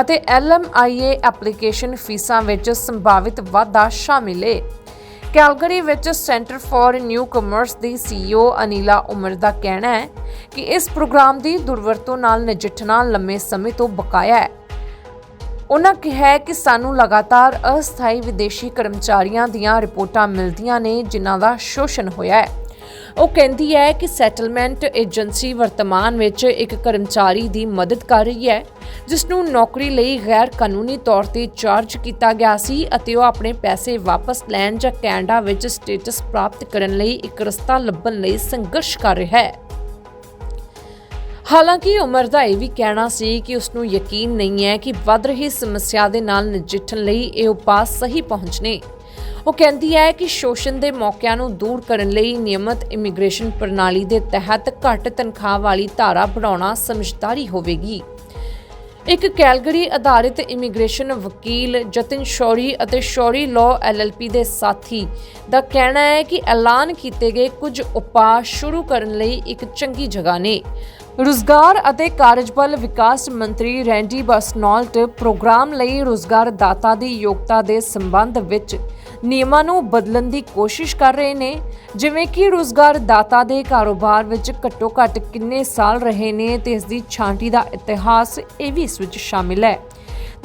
ਅਤੇ LMIA ਐਪਲੀਕੇਸ਼ਨ ਫੀਸਾਂ ਵਿੱਚ ਸੰਭਾਵਿਤ ਵਾਧਾ ਸ਼ਾਮਿਲ ਹੈ ਕੈਲਗਰੀ ਵਿੱਚ ਸੈਂਟਰ ਫਾਰ ਨਿਊ ਕਮਰਸ ਦੀ CEO ਅਨੀਲਾ ਉਮਰ ਦਾ ਕਹਿਣਾ ਹੈ ਕਿ ਇਸ ਪ੍ਰੋਗਰਾਮ ਦੀ ਦੁਰਵਰਤੋਂ ਨਾਲ ਨਜਿੱਠਣਾ ਲੰਮੇ ਸਮੇਂ ਤੋਂ ਬਕਾਇਆ ਹੈ। ਉਹਨਾਂ ਕਿਹਾ ਕਿ ਸਾਨੂੰ ਲਗਾਤਾਰ ਅਸਥਾਈ ਵਿਦੇਸ਼ੀ ਕਰਮਚਾਰੀਆਂ ਦੀਆਂ ਰਿਪੋਰਟਾਂ ਮਿਲਦੀਆਂ ਨੇ, ਜਿਨ੍ਹਾਂ ਦਾ ਸ਼ੋਸ਼ਣ ਹੋਇਆ ਹੈ। ਉਹ ਕਹਿੰਦੀ ਹੈ ਕਿ ਸੈਟਲਮੈਂਟ ਏਜੰਸੀ ਵਰਤਮਾਨ ਵਿੱਚ ਇੱਕ ਕਰਮਚਾਰੀ ਦੀ ਮਦਦ ਕਰ ਰਹੀ ਹੈ ਜਿਸ ਨੂੰ ਨੌਕਰੀ ਲਈ ਗੈਰ ਕਾਨੂੰਨੀ ਤੌਰ ਤੇ ਚਾਰਜ ਕੀਤਾ ਗਿਆ ਸੀ ਅਤੇ ਉਹ ਆਪਣੇ ਪੈਸੇ ਵਾਪਸ ਲੈਣ ਜਾਂ ਕੈਨੇਡਾ ਵਿੱਚ ਸਟੇਟਸ ਪ੍ਰਾਪਤ ਕਰਨ ਲਈ ਇੱਕ ਰਸਤਾ ਲੱਭਣ ਲਈ ਸੰਘਰਸ਼ ਕਰ ਰਿਹਾ ਹੈ। ਹਾਲਾਂਕਿ ਉਮਰ ਦਾ ਇਹ ਵੀ ਕਹਿਣਾ ਸੀ ਕਿ ਉਸ ਨੂੰ ਯਕੀਨ ਨਹੀਂ ਹੈ ਕਿ ਵੱਧ ਰਹੀ ਸਮੱਸਿਆ ਦੇ ਨਾਲ ਨਜਿੱਠਣ ਲਈ ਇਹ ਉਪਾਅ ਸਹੀ ਪਹੁੰਚਣੇ। ਉਹ ਕਹਿੰਦੀ ਹੈ ਕਿ ਸ਼ੋਸ਼ਣ ਦੇ ਮੌਕਿਆਂ ਨੂੰ ਦੂਰ ਕਰਨ ਲਈ ਨਿਯਮਤ ਇਮੀਗ੍ਰੇਸ਼ਨ ਪ੍ਰਣਾਲੀ ਦੇ ਤਹਿਤ ਘੱਟ ਤਨਖਾਹ ਵਾਲੀ ਧਾਰਾ ਬਣਾਉਣਾ ਸਮਝਦਾਰੀ ਹੋਵੇਗੀ। ਇੱਕ ਕੈਲਗਰੀ ਆਧਾਰਿਤ ਇਮੀਗ੍ਰੇਸ਼ਨ ਵਕੀਲ ਜਤਿਨ ਸ਼ੌਰੀ ਅਤੇ ਸ਼ੌਰੀ ਲਾਅ ਐਲਐਲਪੀ ਦੇ ਸਾਥੀ ਦਾ ਕਹਿਣਾ ਹੈ ਕਿ ਐਲਾਨ ਕੀਤੇ ਗਏ ਕੁਝ ਉਪਾਅ ਸ਼ੁਰੂ ਕਰਨ ਲਈ ਇੱਕ ਚੰਗੀ ਜਗ੍ਹਾ ਨੇ। ਰੁਜ਼ਗਾਰ ਅਤੇ ਕਾਰਜਬਲ ਵਿਕਾਸ ਮੰਤਰੀ ਰੈਂਡੀ ਬਸਨੌਲਟ ਪ੍ਰੋਗਰਾਮ ਲਈ ਰੁਜ਼ਗਾਰ ਦਾਤਾ ਦੀ ਯੋਗਤਾ ਦੇ ਸੰਬੰਧ ਵਿੱਚ ਨਿਯਮਾਂ ਨੂੰ ਬਦਲਣ ਦੀ ਕੋਸ਼ਿਸ਼ ਕਰ ਰਹੇ ਨੇ, ਜਿਵੇਂ ਕਿ ਰੁਜ਼ਗਾਰਦਾਤਾ ਦੇ ਕਾਰੋਬਾਰ ਵਿੱਚ ਘੱਟੋ-ਘੱਟ ਕਿੰਨੇ ਸਾਲ ਰਹੇ ਨੇ ਤੇ ਇਸ ਦੀ ਛਾਂਟੀ ਦਾ ਇਤਿਹਾਸ ਇਹ ਵੀ ਇਸ ਵਿੱਚ ਸ਼ਾਮਿਲ ਹੈ।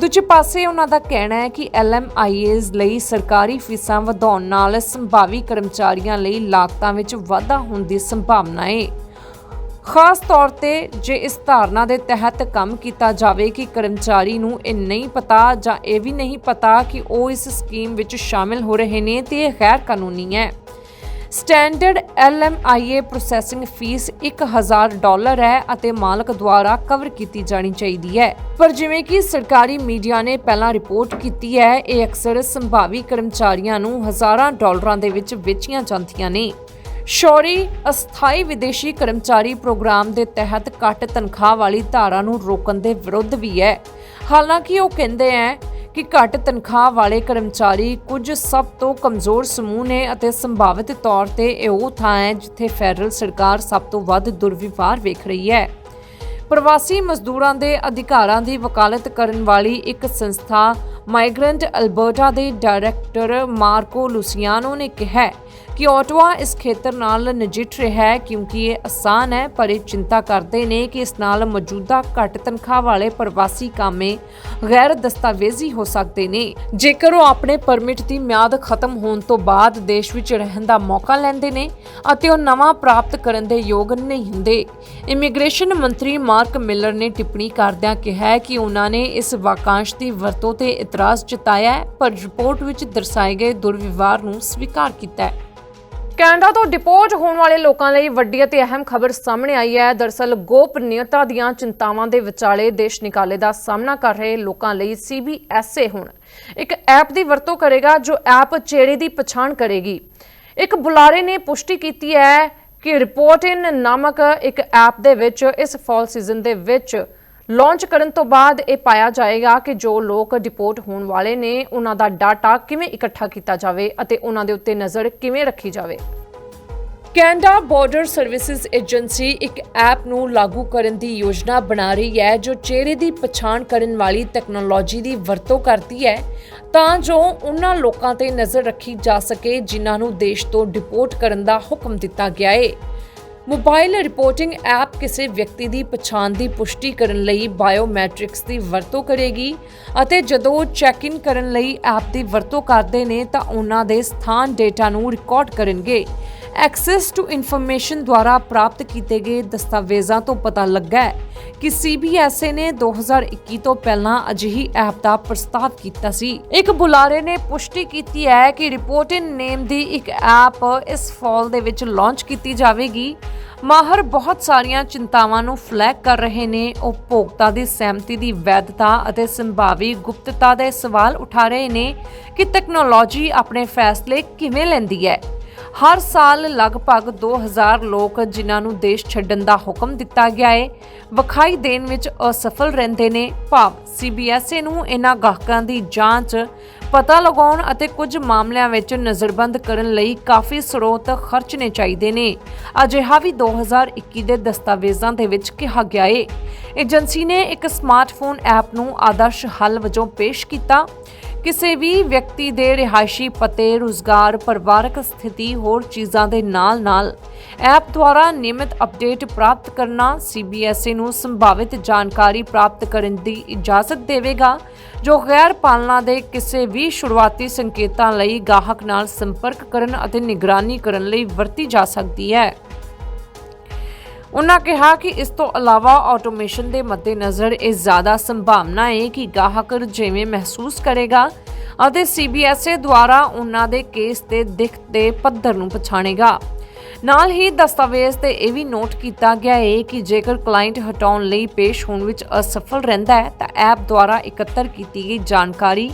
ਦੂਜੇ ਪਾਸੇ ਉਹਨਾਂ ਦਾ ਕਹਿਣਾ ਹੈ ਕਿ LMIAs ਲਈ ਸਰਕਾਰੀ ਫੀਸਾਂ ਵਧਾਉਣ ਨਾਲ ਸੰਭਾਵੀ ਕਰਮਚਾਰੀਆਂ ਲਈ ਲਾਗਤਾਂ ਵਿੱਚ ਵਾਧਾ ਹੋਣ ਦੀ ਸੰਭਾਵਨਾ ਹੈ। ਖਾਸ ਤੌਰ ਤੇ ਜੇ ਇਸ ਧਾਰਨਾ ਦੇ ਤਹਿਤ ਕੰਮ ਕੀਤਾ ਜਾਵੇ ਕਿ ਕਰਮਚਾਰੀ ਨੂੰ ਇਹ ਨਹੀਂ ਪਤਾ ਜਾਂ ਇਹ ਵੀ ਨਹੀਂ ਪਤਾ ਕਿ ਉਹ ਇਸ ਸਕੀਮ ਵਿੱਚ ਸ਼ਾਮਿਲ ਹੋ ਰਹੇ ਨੇ ਤੇ ਇਹ ਗੈਰ ਕਾਨੂੰਨੀ ਹੈ। Standard LMIA processing fee 1000 dollar ਹੈ ਅਤੇ ਮਾਲਕ ਦੁਆਰਾ ਕਵਰ ਕੀਤੀ ਜਾਣੀ ਚਾਹੀਦੀ ਹੈ। ਪਰ ਜਿਵੇਂ ਕਿ ਸਰਕਾਰੀ ਮੀਡੀਆ ਨੇ ਪਹਿਲਾਂ ਰਿਪੋਰਟ ਕੀਤੀ ਹੈ, ਇਹ ਅਕਸਰ ਸੰਭਾਵੀ ਕਰਮਚਾਰੀਆਂ ਨੂੰ ਹਜ਼ਾਰਾਂ ਡਾਲਰਾਂ ਦੇ ਵਿੱਚ ਵੇਚੀਆਂ ਜਾਂਦੀਆਂ ਨੇ। ਸ਼ੌਰੀ ਅਸਥਾਈ ਵਿਦੇਸ਼ੀ ਕਰਮਚਾਰੀ ਪ੍ਰੋਗਰਾਮ ਦੇ ਤਹਿਤ ਘੱਟ ਤਨਖਾਹ ਵਾਲੀ ਧਾਰਾ ਨੂੰ ਰੋਕਣ ਦੇ ਵਿਰੁੱਧ ਵੀ ਹੈ। ਹਾਲਾਂਕਿ ਉਹ ਕਹਿੰਦੇ ਹੈ ਕਿ ਘੱਟ ਤਨਖਾਹ ਵਾਲੇ ਕਰਮਚਾਰੀ ਕੁਝ ਸਭ ਤੋਂ ਕਮਜ਼ੋਰ ਸਮੂਹ ਨੇ ਅਤੇ ਸੰਭਾਵਿਤ ਤੌਰ ਤੇ ਇਹ ਉਹ ਥਾਂ ਹੈ ਜਿੱਥੇ ਫੈਡਰਲ ਸਰਕਾਰ ਸਭ ਤੋਂ ਵੱਧ ਦੁਰਵਿਵਹਾਰ ਵੇਖ ਰਹੀ ਹੈ। ਪ੍ਰਵਾਸੀ ਮਜ਼ਦੂਰਾਂ ਦੇ ਅਧਿਕਾਰਾਂ ਦੀ ਵਕਾਲਤ ਕਰਨ ਵਾਲੀ ਇੱਕ ਸੰਸਥਾ ਮਾਈਗ੍ਰੈਂਟ ਅਲਬਰਟਾ ਦੇ ਡਾਇਰੈਕਟਰ ਮਾਰਕੋ ਲੂਸੀਆਨੋ ਨੇ ਕਿਹਾ ਕਿ ਓਟਵਾ ਇਸ ਖੇਤਰ ਨਾਲ ਨਜਿੱਠ ਰਿਹਾ ਹੈ ਕਿਉਂਕਿ ਇਹ ਆਸਾਨ ਹੈ, ਪਰ ਇਹ ਚਿੰਤਾ ਕਰਦੇ ਨੇ ਕਿ ਇਸ ਨਾਲ ਮੌਜੂਦਾ ਘੱਟ ਤਨਖਾਹ ਵਾਲੇ ਪ੍ਰਵਾਸੀ ਕਾਮੇ ਗੈਰ ਦਸਤਾਵੇਜ਼ੀ ਹੋ ਸਕਦੇ ਨੇ। ਜੇਕਰ ਉਹ ਆਪਣੇ ਪਰਮਿਟ ਦੀ ਮਿਆਦ ਖਤਮ ਹੋਣ ਤੋਂ ਬਾਅਦ ਦੇਸ਼ ਵਿੱਚ ਰਹਿਣ ਦਾ ਮੌਕਾ ਲੈਂਦੇ ਨੇ ਅਤੇ ਉਹ ਨਵਾਂ ਪ੍ਰਾਪਤ ਕਰਨ ਦੇ ਯੋਗ ਨਹੀਂ ਹੁੰਦੇ। ਇਮੀਗ੍ਰੇਸ਼ਨ ਮੰਤਰੀ ਮਾਰਕ ਮਿਲਰ ਨੇ ਟਿੱਪਣੀ ਕਰਦਿਆਂ ਕਿਹਾ ਕਿ ਉਹਨਾਂ ਨੇ ਇਸ ਵਾਕਾਂਸ਼ ਦੀ ਵਰਤੋਂ ਤੇ ਇਤਰਾਜ਼ ਜਤਾਇਆ ਹੈ, ਪਰ ਰਿਪੋਰਟ ਵਿੱਚ ਦਰਸਾਏ ਗਏ ਦੁਰਵਿਵਹਾਰ ਨੂੰ ਸਵੀਕਾਰ ਕੀਤਾ ਹੈ। ਕੈਨੇਡਾ ਤੋਂ ਡਿਪੋਜ਼ ਹੋਣ ਵਾਲੇ ਲੋਕਾਂ ਲਈ ਵੱਡੀ ਅਤੇ ਅਹਿਮ ਖਬਰ ਸਾਹਮਣੇ ਆਈ ਹੈ। ਦਰਸਲ ਗੋਪਨੀਯਤਾ ਦੀਆਂ ਚਿੰਤਾਵਾਂ ਦੇ ਵਿਚਾਲੇ ਦੇਸ਼ ਨਿਕਾਲੇ ਦਾ ਸਾਹਮਣਾ ਕਰ ਰਹੇ ਲੋਕਾਂ ਲਈ CBSA ਹੁਣ ਇੱਕ ਐਪ ਦੀ ਵਰਤੋਂ ਕਰੇਗਾ ਜੋ ਐਪ ਚਿਹਰੇ ਦੀ ਪਛਾਣ ਕਰੇਗੀ। ਇੱਕ ਬੁਲਾਰੇ ਨੇ ਪੁਸ਼ਟੀ ਕੀਤੀ ਹੈ ਕਿ ਰਿਪੋਰਟ ਇਨ ਨਾਮਕ ਇੱਕ ਐਪ ਦੇ ਵਿੱਚ ਇਸ ਫਾਲ ਸੀਜ਼ਨ ਦੇ ਵਿੱਚ ਲਾਂਚ ਕਰਨ ਤੋਂ ਬਾਅਦ ਇਹ ਪਾਇਆ ਜਾਏਗਾ ਕਿ ਜੋ ਲੋਕ ਡਿਪੋਰਟ ਹੋਣ ਵਾਲੇ ਨੇ, ਉਹਨਾਂ ਦਾ ਡਾਟਾ ਕਿਵੇਂ ਇਕੱਠਾ ਕੀਤਾ ਜਾਵੇ ਅਤੇ ਉਹਨਾਂ ਦੇ ਉੱਤੇ ਨਜ਼ਰ ਕਿਵੇਂ ਰੱਖੀ ਜਾਵੇ। ਕੈਨੇਡਾ ਬਾਰਡਰ ਸਰਵਿਸਿਜ਼ ਏਜੰਸੀ ਇੱਕ ਐਪ ਨੂੰ ਲਾਗੂ ਕਰਨ ਦੀ ਯੋਜਨਾ ਬਣਾ ਰਹੀ ਹੈ, ਜੋ ਚਿਹਰੇ ਦੀ ਪਛਾਣ ਕਰਨ ਵਾਲੀ ਟੈਕਨੋਲੋਜੀ ਦੀ ਵਰਤੋਂ ਕਰਦੀ ਹੈ, ਤਾਂ ਜੋ ਉਹਨਾਂ ਲੋਕਾਂ ਤੇ ਨਜ਼ਰ ਰੱਖੀ ਜਾ ਸਕੇ, ਜਿਨ੍ਹਾਂ ਨੂੰ ਦੇਸ਼ ਤੋਂ ਡਿਪੋਰਟ ਕਰਨ ਦਾ ਹੁਕਮ ਦਿੱਤਾ ਗਿਆ ਹੈ ਮੋਬਾਈਲ ਰਿਪੋਰਟਿੰਗ ਐਪ ਕਿਸੇ ਵਿਅਕਤੀ ਦੀ ਪਛਾਣ ਦੀ ਪੁਸ਼ਟੀ ਕਰਨ ਲਈ ਬਾਇਓਮੈਟ੍ਰਿਕਸ ਦੀ ਵਰਤੋਂ ਕਰੇਗੀ ਅਤੇ ਜਦੋਂ ਚੈੱਕ ਇਨ ਕਰਨ ਲਈ ਐਪ ਦੀ ਵਰਤੋਂ ਕਰਦੇ ਨੇ ਤਾਂ ਉਹਨਾਂ ਦੇ ਸਥਾਨ ਡੇਟਾ ਨੂੰ ਰਿਕਾਰਡ ਕਰਨਗੇ। ਐਕਸੈਸ ਟੂ ਇਨਫੋਰਮੇਸ਼ਨ ਦੁਆਰਾ ਪ੍ਰਾਪਤ ਕੀਤੇ ਗਏ ਦਸਤਾਵੇਜ਼ਾਂ ਤੋਂ ਪਤਾ ਲੱਗਾ ਹੈ ਕਿ CBSA ਨੇ 2021 ਤੋਂ ਪਹਿਲਾਂ ਅਜਿਹੀ ਐਪ ਦਾ ਪ੍ਰਸਤਾਵ ਕੀਤਾ ਸੀ। ਇੱਕ ਬੁਲਾਰੇ ਨੇ ਪੁਸ਼ਟੀ ਕੀਤੀ ਹੈ ਕਿ ਰਿਪੋਰਟ ਇਨ ਨੇਮ ਦੀ ਇੱਕ ਐਪ ਇਸ ਫਾਲ ਦੇ ਵਿੱਚ ਲਾਂਚ ਕੀਤੀ ਜਾਵੇਗੀ ਮਾਹਰ ਬਹੁਤ ਸਾਰੀਆਂ ਚਿੰਤਾਵਾਂ ਨੂੰ ਫਲੈਗ ਕਰ ਰਹੇ ਨੇ। ਉਪਭੋਗਤਾ ਦੀ ਸਹਿਮਤੀ ਦੀ ਵੈਧਤਾ ਅਤੇ ਸੰਭਾਵੀ ਗੁਪਤਤਾ ਦੇ ਸਵਾਲ ਉਠਾ ਰਹੇ ਨੇ ਕਿ ਟੈਕਨੋਲੋਜੀ ਆਪਣੇ ਫੈਸਲੇ ਕਿਵੇਂ ਲੈਂਦੀ ਹੈ। ਹਰ ਸਾਲ ਲਗਭਗ 2000 ਲੋਕ ਜਿਨ੍ਹਾਂ ਨੂੰ ਦੇਸ਼ ਛੱਡਣ ਦਾ ਹੁਕਮ ਦਿੱਤਾ ਗਿਆ ਹੈ ਵਿਖਾਈ ਦੇਣ ਵਿੱਚ ਅਸਫਲ ਰਹਿੰਦੇ ਨੇ। ਭਾਵ CBSA ਨੂੰ ਇਹਨਾਂ ਗਾਹਕਾਂ ਦੀ ਜਾਂਚ, ਪਤਾ ਲਗਾਉਣ ਅਤੇ ਕੁਝ ਮਾਮਲਿਆਂ ਵਿੱਚ ਨਜ਼ਰਬੰਦ ਕਰਨ ਲਈ ਕਾਫੀ ਸਰੋਤ ਖਰਚਣੇ ਚਾਹੀਦੇ ਨੇ। ਅਜਿਹਾ ਵੀ 2021 ਦੇ ਦਸਤਾਵੇਜ਼ਾਂ ਦੇ ਵਿੱਚ ਕਿਹਾ ਗਿਆ ਹੈ ਏਜੰਸੀ ਨੇ ਇੱਕ ਸਮਾਰਟਫੋਨ ਐਪ ਨੂੰ ਆਦਰਸ਼ ਹੱਲ ਵਜੋਂ ਪੇਸ਼ ਕੀਤਾ। ਕਿਸੇ ਵੀ ਵਿਅਕਤੀ ਦੇ ਰਿਹਾਇਸ਼ੀ ਪਤੇ, ਰੁਜ਼ਗਾਰ, ਪਰਿਵਾਰਕ ਸਥਿਤੀ ਹੋਰ ਚੀਜ਼ਾਂ ਦੇ ਨਾਲ-ਨਾਲ ਐਪ ਦੁਆਰਾ ਨਿਯਮਿਤ ਅਪਡੇਟ ਪ੍ਰਾਪਤ ਕਰਨਾ CBSA ਨੂੰ ਸੰਭਾਵਿਤ ਜਾਣਕਾਰੀ ਪ੍ਰਾਪਤ ਕਰਨ ਦੀ ਇਜਾਜ਼ਤ ਦੇਵੇਗਾ, ਜੋ ਗੈਰ ਪਾਲਣਾ ਦੇ ਕਿਸੇ ਵੀ ਸ਼ੁਰੂਆਤੀ ਸੰਕੇਤਾਂ ਲਈ ਗਾਹਕ ਨਾਲ ਸੰਪਰਕ ਕਰਨ ਅਤੇ ਨਿਗਰਾਨੀ ਕਰਨ ਲਈ ਵਰਤੀ ਜਾ ਸਕਦੀ ਹੈ। ਉਨ੍ਹਾਂ ਕਿਹਾ ਕਿ ਇਸ ਤੋਂ ਇਲਾਵਾ ਆਟੋਮੇਸ਼ਨ ਦੇ ਮੱਦੇਨਜ਼ਰ ਇਹ ਜ਼ਿਆਦਾ ਸੰਭਾਵਨਾ ਹੈ ਕਿ ਗਾਹਕ ਜਿਵੇਂ ਮਹਿਸੂਸ ਕਰੇਗਾ ਅਤੇ CBSA ਦੁਆਰਾ ਉਹਨਾਂ ਦੇ ਕੇਸ ਦੇ ਦਿੱਖ ਦੇ ਪੱਧਰ ਨੂੰ ਪਛਾਣੇਗਾ। ਨਾਲ ਹੀ ਦਸਤਾਵੇਜ਼ ਤੇ ਇਹ ਵੀ ਨੋਟ ਕੀਤਾ ਗਿਆ ਹੈ ਕਿ ਜੇਕਰ ਕਲਾਇੰਟ ਹਟਾਉਣ ਲਈ ਪੇਸ਼ ਹੋਣ ਵਿੱਚ ਅਸਫਲ ਰਹਿੰਦਾ ਹੈ, ਤਾਂ ਐਪ ਦੁਆਰਾ ਇਕੱਤਰ ਕੀਤੀ ਗਈ ਜਾਣਕਾਰੀ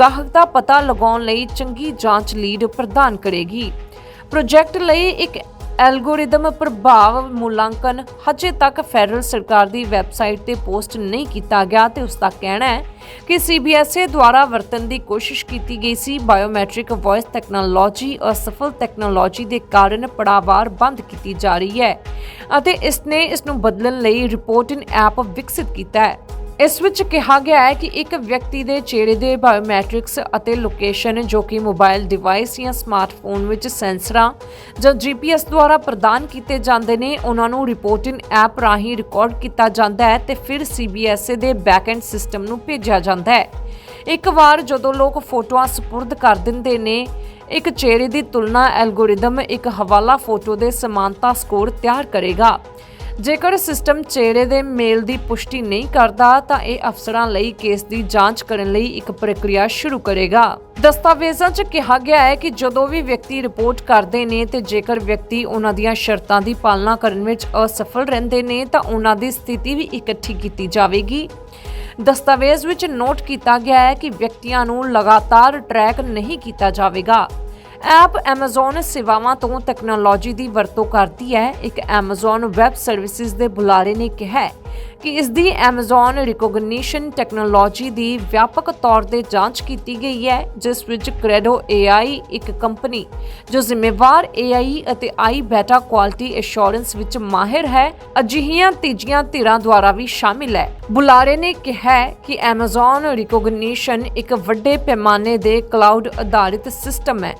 ਗਾਹਕ ਦਾ ਪਤਾ ਲਗਾਉਣ ਲਈ ਚੰਗੀ ਜਾਂਚ ਲੀਡ ਪ੍ਰਦਾਨ ਕਰੇਗੀ। ਪ੍ਰੋਜੈਕਟ ਲਈ ਇੱਕ ਐਲਗੋਰਿਦਮ ਪ੍ਰਭਾਵ ਮੁਲਾਂਕਨ ਹਜੇ ਤੱਕ ਫੈਡਰਲ ਸਰਕਾਰ ਦੀ ਵੈਬਸਾਈਟ ਤੇ ਪੋਸਟ ਨਹੀਂ ਕੀਤਾ ਗਿਆ ਤੇ ਉਸ ਦਾ ਕਹਿਣਾ ਹੈ ਕਿ CBSA ਦੁਆਰਾ ਵਰਤਣ ਦੀ ਕੋਸ਼ਿਸ਼ ਕੀਤੀ ਗਈ ਸੀ। ਬਾਇਓਮੈਟ੍ਰਿਕ ਵੌਇਸ ਟੈਕਨੋਲੋਜੀ, ਅਸਫਲ ਟੈਕਨੋਲੋਜੀ ਦੇ ਕਾਰਨ ਪੜਾਵਾਰ ਬੰਦ ਕੀਤੀ ਜਾ ਰਹੀ ਹੈ ਅਤੇ ਇਸ ਨੇ ਇਸ ਨੂੰ ਬਦਲਣ ਲਈ ਰਿਪੋਰਟਿੰਗ ਐਪ ਵਿਕਸਿਤ ਕੀਤਾ ਹੈ। ਇਸ ਵਿੱਚ ਕਿਹਾ ਗਿਆ ਹੈ ਕਿ ਇੱਕ ਵਿਅਕਤੀ ਦੇ ਚਿਹਰੇ ਦੇ ਬਾਇਓਮੈਟ੍ਰਿਕਸ ਅਤੇ ਲੋਕੇਸ਼ਨ ਜੋ ਕਿ ਮੋਬਾਈਲ ਡਿਵਾਈਸ ਜਾਂ ਸਮਾਰਟਫੋਨ ਵਿੱਚ ਸੈਂਸਰਾਂ ਜਾਂ GPS ਦੁਆਰਾ ਪ੍ਰਦਾਨ ਕੀਤੇ ਜਾਂਦੇ ਨੇ, ਉਹਨਾਂ ਨੂੰ ਰਿਪੋਰਟਿੰਗ ਐਪ ਰਾਹੀਂ ਰਿਕਾਰਡ ਕੀਤਾ ਜਾਂਦਾ ਹੈ ਤੇ ਫਿਰ CBSA ਦੇ ਬੈਕਐਂਡ ਸਿਸਟਮ ਨੂੰ ਭੇਜਿਆ ਜਾਂਦਾ ਹੈ। ਇੱਕ ਵਾਰ ਜਦੋਂ ਲੋਕ ਫੋਟੋਆਂ ਸਪੁਰਦ ਕਰ ਦਿੰਦੇ ਨੇ, ਇੱਕ ਚਿਹਰੇ ਦੀ ਤੁਲਨਾ ਐਲਗੋਰਿਦਮ ਇੱਕ ਹਵਾਲਾ ਫੋਟੋ ਦੇ ਸਮਾਨਤਾ ਸਕੋਰ ਤਿਆਰ ਕਰੇਗਾ। ਜੇਕਰ ਸਿਸਟਮ ਚਿਹਰੇ ਦੇ ਮੇਲ ਦੀ ਪੁਸ਼ਟੀ ਨਹੀਂ ਕਰਦਾ, ਤਾਂ ਇਹ ਅਫਸਰਾਂ ਲਈ ਕੇਸ ਦੀ ਜਾਂਚ ਕਰਨ ਲਈ ਇੱਕ ਪ੍ਰਕਿਰਿਆ ਸ਼ੁਰੂ ਕਰੇਗਾ। ਦਸਤਾਵੇਜ਼ਾਂ 'ਚ ਕਿਹਾ ਗਿਆ ਹੈ ਕਿ ਜਦੋਂ ਵੀ ਵਿਅਕਤੀ ਰਿਪੋਰਟ ਕਰਦੇ ਨੇ ਤੇ ਜੇਕਰ ਵਿਅਕਤੀ ਉਹਨਾਂ ਦੀਆਂ ਸ਼ਰਤਾਂ ਦੀ ਪਾਲਣਾ ਕਰਨ ਵਿੱਚ ਅਸਫਲ ਰਹਿੰਦੇ ਨੇ, ਤਾਂ ਉਹਨਾਂ ਦੀ ਸਥਿਤੀ ਵੀ ਇਕੱਠੀ ਕੀਤੀ ਜਾਵੇਗੀ। ਦਸਤਾਵੇਜ਼ ਵਿੱਚ ਨੋਟ ਕੀਤਾ ਗਿਆ ਹੈ ਕਿ ਵਿਅਕਤੀਆਂ ਨੂੰ ਲਗਾਤਾਰ ਟਰੈਕ ਨਹੀਂ ਕੀਤਾ ਜਾਵੇਗਾ। ਐਪ Amazon ਸੇਵਾਵਾਂ ਤੋਂ ਤਕਨਾਲੋਜੀ ਦੀ ਵਰਤੋਂ ਕਰਦੀ ਹੈ। ਇੱਕ Amazon ਵੈਬ ਸਰਵਿਸਿਜ਼ ਦੇ ਬੁਲਾਰੇ ਨੇ ਕਿਹਾ ਕਿ ਇਸ ਦੀ Amazon ਰਿਕੋਗਨੀਸ਼ਨ ਟੈਕਨੋਲੋਜੀ ਦੀ ਵਿਆਪਕ ਤੌਰ ਤੇ ਜਾਂਚ ਕੀਤੀ ਗਈ ਹੈ, ਜਿਸ ਵਿੱਚ Credo AI ਇੱਕ ਕੰਪਨੀ ਜੋ ਜ਼ਿੰਮੇਵਾਰ AI ਅਤੇ I ਬੈਟਾ ਕੁਆਲਿਟੀ ਐਸ਼ੋਰੈਂਸ ਵਿੱਚ ਮਾਹਿਰ ਹੈ, ਅਜਿਹੀਆਂ ਤੀਜੀਆਂ ਧਿਰਾਂ ਦੁਆਰਾ ਵੀ ਸ਼ਾਮਿਲ ਹੈ। ਬੁਲਾਰੇ ਨੇ ਕਿਹਾ ਕਿ Amazon ਰਿਕੋਗਨੀਸ਼ਨ ਇੱਕ ਵੱਡੇ ਪੈਮਾਨੇ ਦੇ ਕਲਾਊਡ ਆਧਾਰਿਤ ਸਿਸਟਮ ਹੈ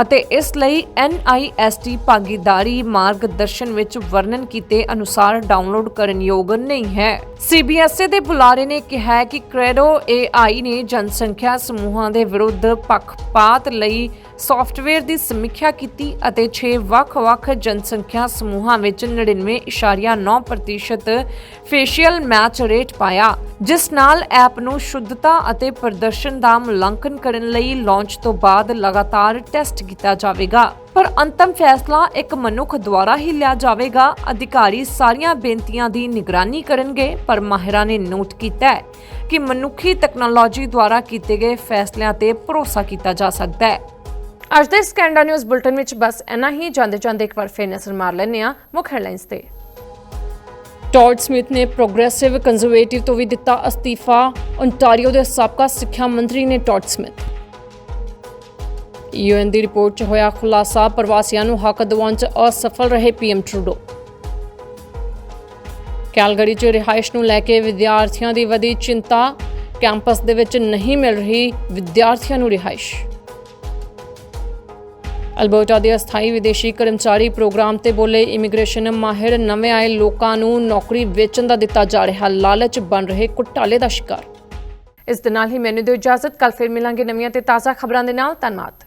ਅਤੇ ਇਸ ਲਈ NIST ਭਾਗੀਦਾਰੀ ਮਾਰਗਦਰਸ਼ਨ ਵਿੱਚ ਵਰਣਨ ਕੀਤੇ ਅਨੁਸਾਰ ਡਾਊਨਲੋਡ ਕਰਨ ਯੋਗ ਨਹੀਂ ਹੈ। CBSE ਦੇ ਬੁਲਾਰੇ ਨੇ ਕਿਹਾ ਹੈ ਕਿ Credo AI ਨੇ ਜਨਸੰਖਿਆ ਸਮੂਹਾਂ ਦੇ ਵਿਰੁੱਧ ਪੱਖਪਾਤ ਲਈ ਸੌਫਟਵੇਅਰ ਦੀ ਸਮੀਖਿਆ ਕੀਤੀ ਅਤੇ 6 ਵੱਖ-ਵੱਖ ਜਨਸੰਖਿਆ ਸਮੂਹਾਂ ਵਿੱਚ 99.9% ਫੇਸ਼ੀਅਲ ਮੈਚ ਰੇਟ ਪਾਇਆ, ਜਿਸ ਨਾਲ ਐਪ ਨੂੰ ਸ਼ੁੱਧਤਾ ਅਤੇ ਪ੍ਰਦਰਸ਼ਨ ਦਾ ਮੁਲਾਂਕਣ ਕਰਨ ਲਈ ਲਾਂਚ ਤੋਂ ਬਾਅਦ ਲਗਾਤਾਰ ਟੈਸਟ ਕੀਤਾ ਜਾਵੇਗਾ। ਪਰ ਅੰਤਮ ਫੈਸਲਾ ਇੱਕ ਮਨੁੱਖ ਦੁਆਰਾ ਹੀ ਲਿਆ ਜਾਵੇਗਾ। ਅਧਿਕਾਰੀ ਸਾਰੀਆਂ ਬੇਨਤੀਆਂ ਦੀ ਨਿਗਰਾਨੀ ਕਰਨਗੇ, ਪਰ ਮਾਹਿਰਾਂ ਨੇ ਨੋਟ ਕੀਤਾ ਕਿ ਮਨੁੱਖੀ ਤਕਨਾਲੋਜੀ ਦੁਆਰਾ ਕੀਤੇ ਗਏ ਫੈਸਲਿਆਂ ਤੇ ਭਰੋਸਾ ਕੀਤਾ ਜਾ ਸਕਦਾ ਹੈ। ਅੱਜ ਦੇ ਸਕੈਂਡਾ ਨਿਊਜ਼ ਬੁਲਟਨ ਵਿੱਚ ਬਸ ਇੰਨਾ ਹੀ। ਜਾਂਦੇ ਜਾਂਦੇ ਇੱਕ ਵਾਰ ਫੇਰ ਨਜ਼ਰ ਮਾਰ ਲੈਂਦੇ ਹਾਂ ਮੁੱਖ ਹੈਡਲਾਈਨਸ ਤੇ। ਟੌਡ ਸਮਿਥ ਨੇ ਪ੍ਰੋਗਰੈਸਿਵ ਕੰਜ਼ਰਵੇਟਿਵ ਤੋਂ ਵੀ ਦਿੱਤਾ ਅਸਤੀਫਾ। ਓਨਟਾਰੀਓ ਦੇ ਸਾਬਕਾ ਸਿੱਖਿਆ ਮੰਤਰੀ ਨੇ ਟੌਡ ਸਮਿਥ। ਯੂਐਨ ਦੀ ਰਿਪੋਰਟ 'ਚ ਹੋਇਆ ਖੁਲਾਸਾ, ਪ੍ਰਵਾਸੀਆਂ ਨੂੰ ਹੱਕ ਦਿਵਾਉਣ 'ਚ ਅਸਫਲ ਰਹੇ ਪੀਐਮ ਟਰੂਡੋ। ਕੈਲਗਰੀ 'ਚ ਰਿਹਾਇਸ਼ ਨੂੰ ਲੈ ਕੇ ਵਿਦਿਆਰਥੀਆਂ ਦੀ ਵਧੀ ਚਿੰਤਾ। ਕੈਂਪਸ ਦੇ ਵਿੱਚ ਨਹੀਂ ਮਿਲ ਰਹੀ ਵਿਦਿਆਰਥੀਆਂ ਨੂੰ ਰਿਹਾਇਸ਼। ਅਲਬਰਟਾ ਦੇ ਅਸਥਾਈ ਵਿਦੇਸ਼ੀ ਕਰਮਚਾਰੀ ਪ੍ਰੋਗਰਾਮ ਤੇ ਬੋਲੇ ਇਮੀਗ੍ਰੇਸ਼ਨ ਮਾਹਿਰ ਨਵੇਂ ਆਏ ਲੋਕਾਂ ਨੂੰ ਨੌਕਰੀ ਵੇਚਣ ਦਾ ਦਿੱਤਾ ਜਾ ਰਿਹਾ ਲਾਲਚ ਬਣ ਰਹੇ ਘੁਟਾਲੇ ਦਾ ਸ਼ਿਕਾਰ। ਇਸ ਦੇ ਨਾਲ ਹੀ ਮੈਨੂੰ ਦਿਓ ਇਜਾਜ਼ਤ। ਕੱਲ ਫਿਰ ਮਿਲਾਂਗੇ ਨਵੀਆਂ ਤੇ ਤਾਜ਼ਾ ਖਬਰਾਂ ਦੇ ਨਾਲ। ਧੰਨਵਾਦ।